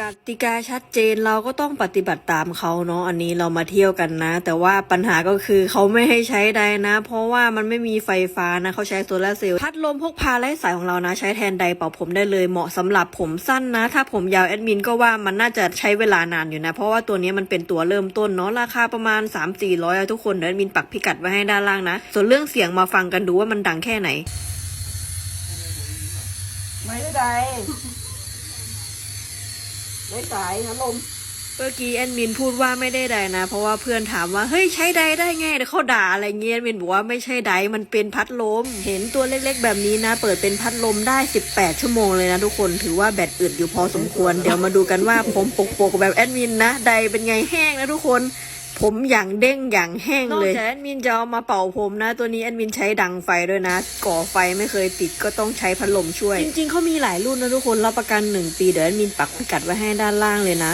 กติกาชัดเจนเราก็ต้องปฏิบัติตามเขาเนาะอันนี้เรามาเที่ยวกันนะ แต่ว่าปัญหาก็คือเขาไม่ให้ใช้ไดนะ เพราะว่ามันไม่มีไฟฟ้านะเขาใช้โซลาร์เซลล์พัดลมพกพาไร้สายของเรานะ ใช้แทนไดเป่าผมได้เลยเหมาะสำหรับผมสั้นนะ ถ้าผมยาวแอดมินก็ว่ามันน่าจะใช้เวลานานอยู่นะ เพราะว่าตัวนี้มันเป็นตัวเริ่มต้นเนาะราคาประมาณ 3 4 0 0อะทุกคนเดี๋ยวแอดมินปักพิกัดไว้ให้ด้านล่างนะ ส่วนเรื่องเสียงมาฟังกันดูว่ามันดังแค่ไหน ไม่ได้ใด ไม่สายนะลม เมื่อกี้แอดมินพูดว่าไม่ได้ใดนะ เพราะว่าเพื่อนถามว่าเฮ้ยใช้ใดได้ไงเดี๋ยวเขาด่าอะไรเงี้ยแอดมินบอกว่าไม่ใช่ใดมันเป็นพัดลม เห็นตัวเล็กๆ แบบนี้นะ เปิดเป็นพัดลมได้ 18 ชั่วโมงเลยนะทุกคนถือว่าแบตอึดอยู่พอสมควร เดี๋ยวมาดูกันว่าผมปกๆแบบแอดมินนะใดเป็นไงแห้งนะทุกคน ผมอย่างเด้งอย่างแห้งเลยนอกจากแอดมินจะเอามาเป่าผมนะ ตัวนี้แอดมินใช้ดังไฟด้วยนะ ก่อไฟไม่เคยติดก็ต้องใช้พัดลมช่วย จริงๆเขามีหลายรุ่นนะทุกคนรับประกัน 1 ปีเดี๋ยวแอดมินปักพิกัดไว้ให้ด้านล่างเลยนะ